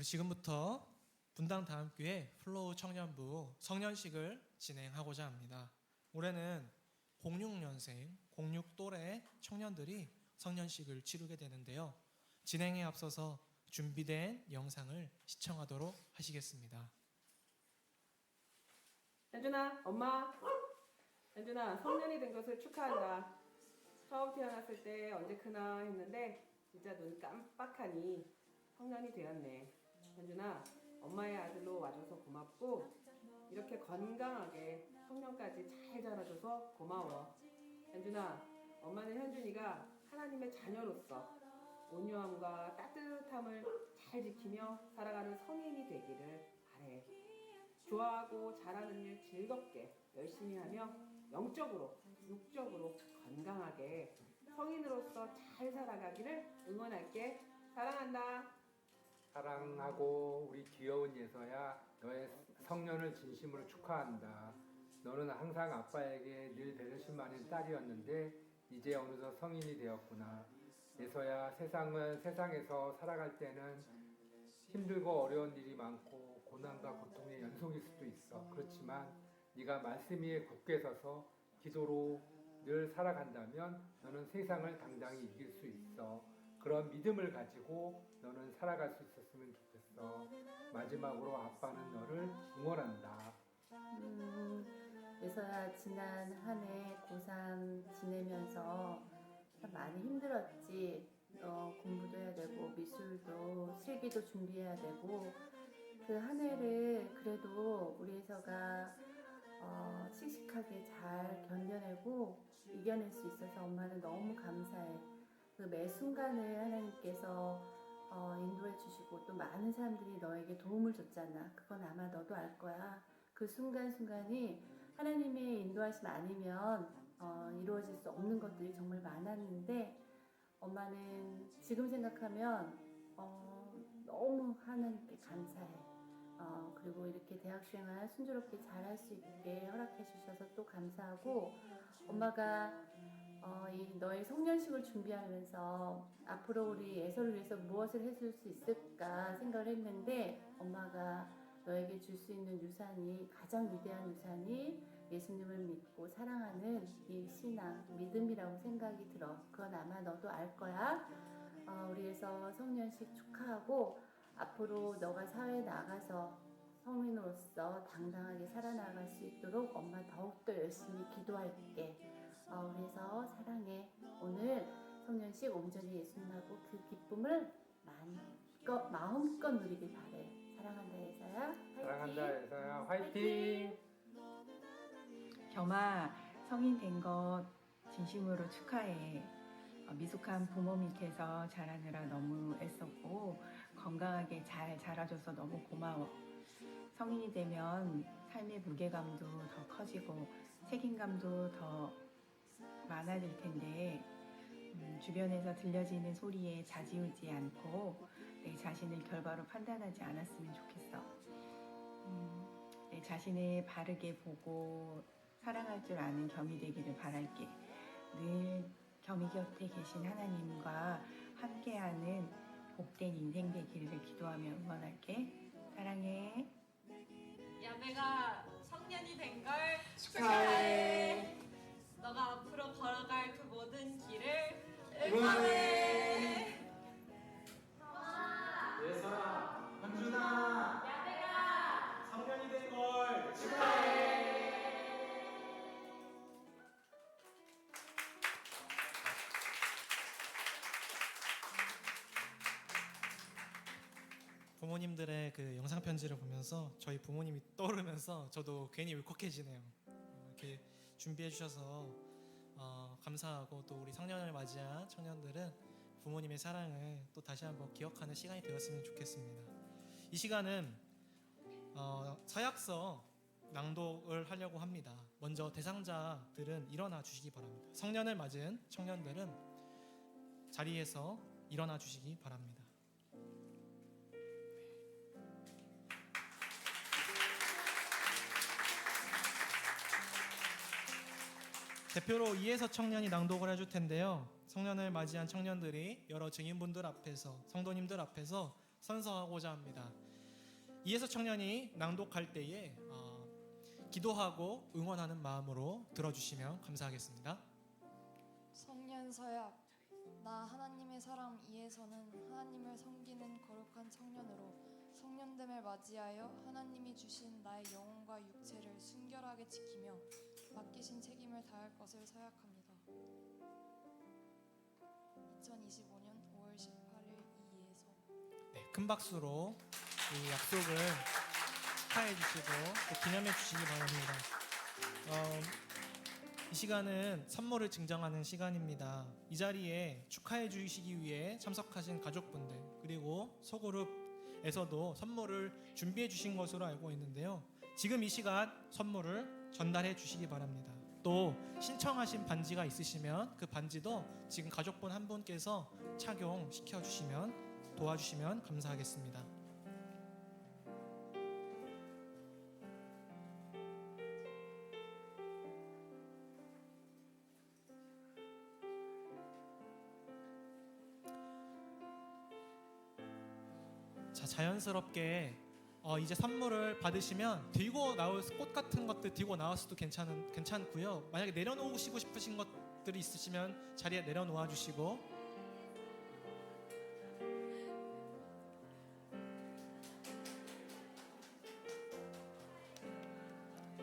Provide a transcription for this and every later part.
우리 지금부터 분당 다음 교회 플로우 청년부 성년식을 진행하고자 합니다. 올해는 06년생, 06 또래 청년들이 성년식을 치르게 되는데요. 진행에 앞서서 준비된 영상을 시청하도록 하시겠습니다. 현준아, 엄마. 현준아, 성년이 된 것을 축하한다. 처음 태어났을 때 언제 크나 했는데 진짜 눈 깜빡하니 성년이 되었네. 현준아, 엄마의 아들로 와줘서 고맙고 이렇게 건강하게 성년까지 잘 자라줘서 고마워. 현준아, 엄마는 현준이가 하나님의 자녀로서 온유함과 따뜻함을 잘 지키며 살아가는 성인이 되기를 바래. 좋아하고 잘하는 일 즐겁게 열심히 하며 영적으로, 육적으로 건강하게 성인으로서 잘 살아가기를 응원할게. 사랑한다. 사랑하고 우리 귀여운 예서야 너의 성년을 진심으로 축하한다. 너는 항상 아빠에게 늘 배려심 많은 딸이었는데 이제 어느덧 성인이 되었구나. 예서야 세상은 세상에서 살아갈 때는 힘들고 어려운 일이 많고 고난과 고통의 연속일 수도 있어. 그렇지만 네가 말씀 위에 굳게 서서 기도로 늘 살아간다면 너는 세상을 당당히 이길 수 있어. 그런 믿음을 가지고 너는 살아갈 수 있었으면 좋겠어. 마지막으로 아빠는 너를 응원한다. 음, 그래서야 지난 한 해 고3 지내면서 참 많이 힘들었지. 어, 공부도 해야 되고, 미술도, 실기도 준비해야 되고, 그 한 해를 그래도 우리 회사가 어, 씩씩하게 잘 견뎌내고 이겨낼 수 있어서 엄마는 너무 감사해. 그 매 순간을 하나님께서 어, 인도해 주시고 또 많은 사람들이 너에게 도움을 줬잖아. 그건 아마 너도 알 거야. 그 순간순간이 하나님의 인도하심 아니면 어, 이루어질 수 없는 것들이 정말 많았는데 엄마는 지금 생각하면 어, 너무 하나님께 감사해. 어, 그리고 이렇게 대학 생활 순조롭게 잘 할 수 있게 허락해 주셔서 또 감사하고 엄마가 어, 이 너의 송년식을 준비하면서 앞으로 우리 예서를 위해서 무엇을 해줄 수 있을까 생각을 했는데 엄마가 너에게 줄 수 있는 유산이 가장 위대한 유산이 예수님을 믿고 사랑하는 이 신앙, 믿음이라고 생각이 들어. 그건 아마 너도 알 거야. 어, 우리 에서 성년식 축하하고 앞으로 너가 사회에 나가서 성인으로서 당당하게 살아나갈 수 있도록 엄마 더욱더 열심히 기도할게. 어, 그래서 사랑해. 오늘 성년식 온전히 예수님하고 그 기쁨을 마음껏, 마음껏 누리길 바래. 사랑한다, 예사야. 화이팅! 사랑한다 예서야 화이팅! 겸아 성인 된 것 진심으로 축하해. 어, 미숙한 부모 밑에서 자라느라 너무 애썼고 건강하게 잘 자라줘서 너무 고마워. 성인이 되면 삶의 무게감도 더 커지고 책임감도 더 많아질 텐데 음, 주변에서 들려지는 소리에 좌지우지 않고 내 자신을 결과로 판단하지 않았으면 좋겠어. 음, 내 자신을 바르게 보고 사랑할 줄 아는 겸이 되기를 바랄게. 늘 겸이 곁에 계신 하나님과 함께하는 복된 인생 되기를 기도하며 응원할게. 사랑해. 야매가 성년이 된 걸 축하해. 너가 앞으로 걸어갈 그 모든 길을 응원해. 예서야, 현준아, 야대가 성년이 된 걸 축하해. 부모님들의 그 영상 편지를 보면서 저희 부모님이 떠오르면서 저도 괜히 울컥해지네요. 어, 이렇게 준비해 주셔서 어, 감사하고 또 우리 성년을 맞이한 청년들은 부모님의 사랑을 또 다시 한번 기억하는 시간이 되었으면 좋겠습니다. 이 시간은 어, 서약서 낭독을 하려고 합니다. 먼저 대상자들은 일어나 주시기 바랍니다. 성년을 맞은 청년들은 자리에서 일어나 주시기 바랍니다. 대표로 이해서 청년이 낭독을 해줄 텐데요. 성년을 맞이한 청년들이 여러 증인분들 앞에서 성도님들 앞에서 선서하고자 합니다. 이에서 청년이 낭독할 때에 어, 기도하고 응원하는 마음으로 들어주시면 감사하겠습니다. 성년 서약 나 하나님의 사람 이에서는 하나님을 섬기는 거룩한 청년으로 성년됨을 맞이하여 하나님이 주신 나의 영혼과 육체를 순결하게 지키며 맡기신 책임을 다할 것을 서약합니다. 2025년 5월 18일 이에서 네, 큰 박수로 이 약속을 축하해 주시고 또 기념해 주시기 바랍니다. 어, 이 시간은 선물을 증정하는 시간입니다. 이 자리에 축하해 주시기 위해 참석하신 가족분들 그리고 소그룹에서도 선물을 준비해 주신 것으로 알고 있는데요. 지금 이 시간 선물을 전달해 주시기 바랍니다. 또 신청하신 반지가 있으시면 그 반지도 지금 가족분 한 분께서 착용시켜 주시면 도와주시면 감사하겠습니다. 자 자연스럽게 어, 이제 선물을 받으시면 들고 나올 꽃 같은 것들 들고 나왔어도 괜찮은 괜찮고요. 만약에 내려놓으시고 싶으신 것들이 있으시면 자리에 내려놓아 주시고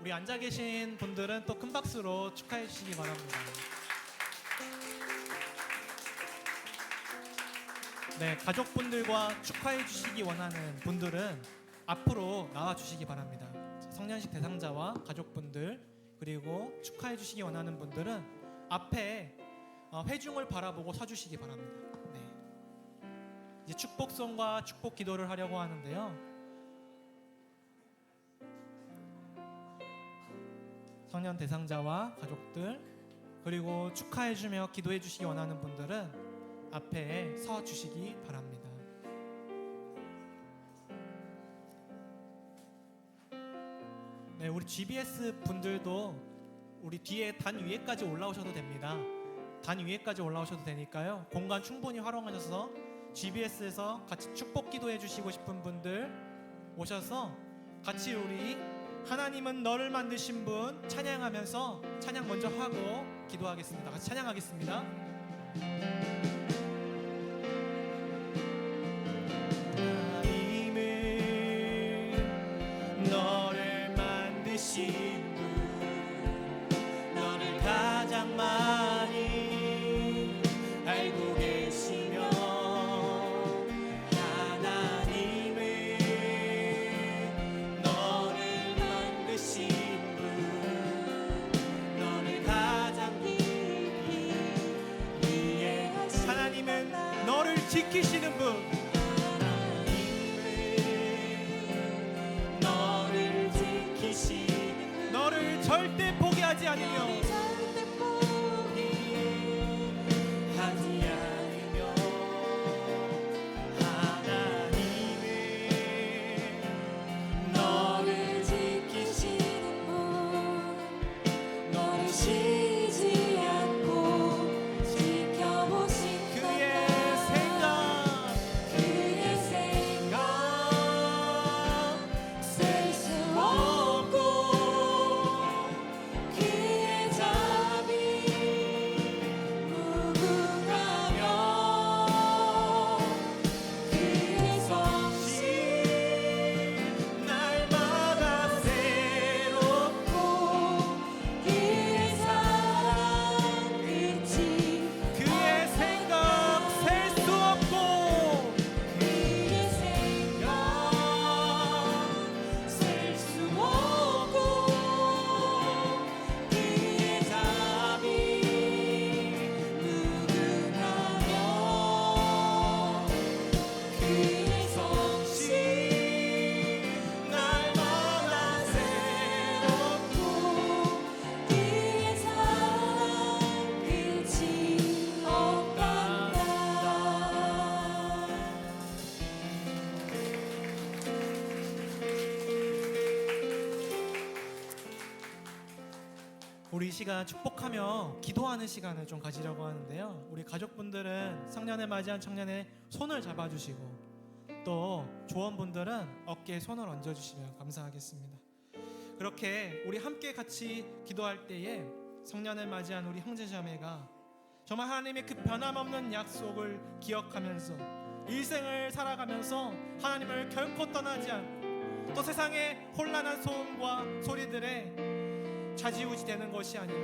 우리 앉아 계신 분들은 또 큰 박수로 축하해 주시기 바랍니다. 네, 가족분들과 축하해 주시기 원하는 분들은 앞으로 나와 주시기 바랍니다. 성년식 대상자와 가족분들 그리고 축하해 주시기 원하는 분들은 앞에 어, 회중을 바라보고 서 주시기 바랍니다. 네. 이제 축복송과 축복 기도를 하려고 하는데요. 성년 대상자와 가족들 그리고 축하해 주며 기도해 주시기 원하는 분들은 앞에 서 주시기 바랍니다. 네, 우리 GBS 분들도 우리 뒤에 단 위에까지 올라오셔도 됩니다. 단 위에까지 올라오셔도 되니까요. 공간 충분히 활용하셔서 GBS에서 같이 축복 기도해 주시고 싶은 분들 오셔서 같이 우리 하나님은 너를 만드신 분 찬양하면서 찬양 먼저 하고 기도하겠습니다. 같이 찬양하겠습니다. 절대 포기하지 않으며 우리 이 시간 축복하며 기도하는 시간을 좀 가지려고 하는데요. 우리 가족분들은 성년을 맞이한 청년의 손을 잡아주시고 또 조원분들은 어깨에 손을 얹어주시면 감사하겠습니다. 그렇게 우리 함께 같이 기도할 때에 성년을 맞이한 우리 형제자매가 정말 하나님의 그 변함없는 약속을 기억하면서 일생을 살아가면서 하나님을 결코 떠나지 않고 또 세상의 혼란한 소음과 소리들에 좌지우지되는 것이 아니라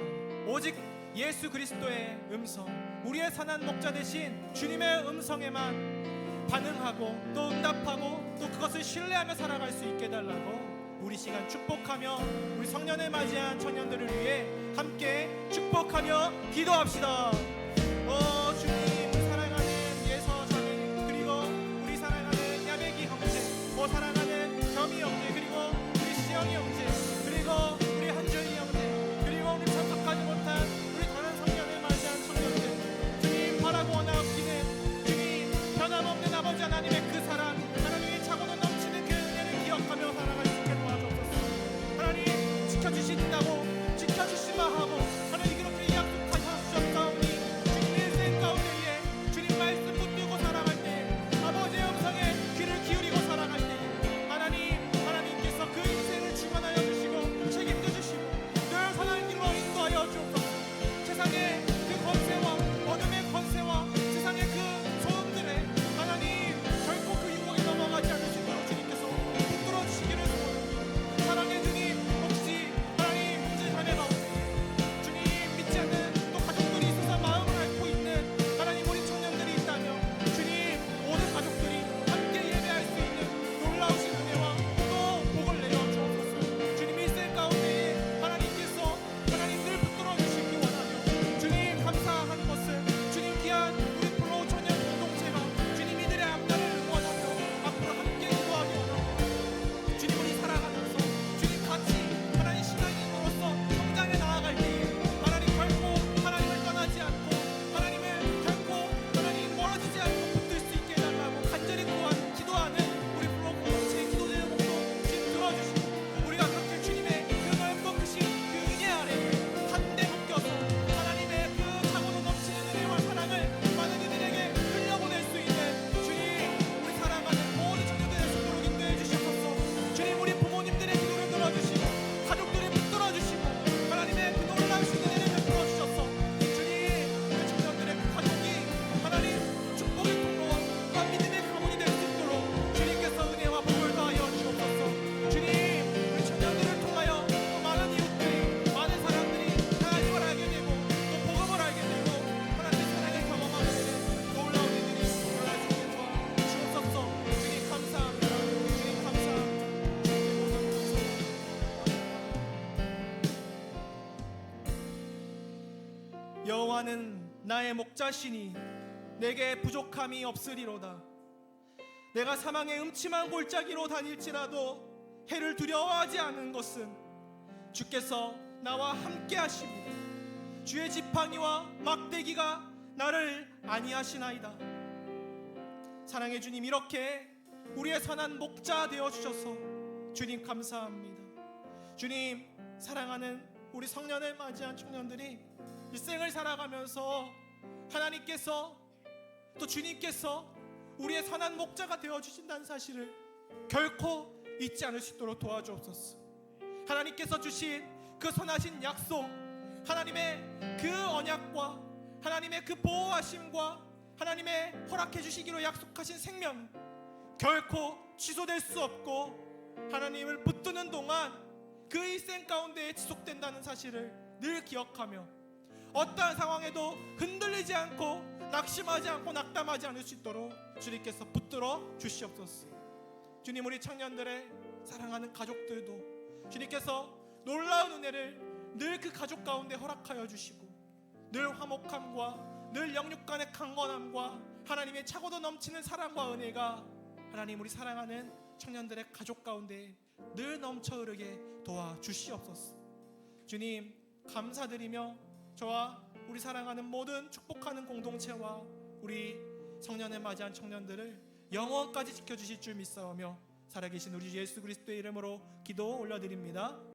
오직 예수 그리스도의 음성, 우리의 선한 목자 되신 주님의 음성에만 반응하고 또 응답하고 또 그것을 신뢰하며 살아갈 수 있게 달라고 우리 시간 축복하며 우리 성년을 맞이한 청년들을 위해 함께 축복하며 기도합시다. 여호와는 나의 목자시니 내게 부족함이 없으리로다. 내가 사망의 음침한 골짜기로 다닐지라도 해를 두려워하지 않은 것은 주께서 나와 함께 하십니다 주의 지팡이와 막대기가 나를 안위하시나이다. 사랑의 주님 이렇게 우리의 선한 목자 되어 주셔서 주님 감사합니다. 주님 사랑하는 우리 성년을 맞이한 청년들이 일생을 살아가면서 하나님께서 또 주님께서 우리의 선한 목자가 되어 주신다는 사실을 결코 잊지 않을 수 있도록 도와주옵소서. 하나님께서 주신 그 선하신 약속, 하나님의 그 언약과 하나님의 그 보호하심과 하나님의 허락해 주시기로 약속하신 생명 결코 취소될 수 없고 하나님을 붙드는 동안 그 일생 가운데 지속된다는 사실을 늘 기억하며 어떠한 상황에도 흔들리지 않고 낙심하지 않고 낙담하지 않을 수 있도록 주님께서 붙들어 주시옵소서. 주님 우리 청년들의 사랑하는 가족들도 주님께서 놀라운 은혜를 늘 그 가족 가운데 허락하여 주시고 늘 화목함과 늘 영육 간의 강건함과 하나님의 차고도 넘치는 사랑과 은혜가 하나님 우리 사랑하는 청년들의 가족 가운데 늘 넘쳐 흐르게 도와 주시옵소서. 주님 감사드리며 저와 우리 사랑하는 모든 축복하는 공동체와 우리 성년을 맞이한 청년들을 영원까지 지켜주실 줄 믿사오며 살아계신 우리 예수 그리스도의 이름으로 기도 올려드립니다.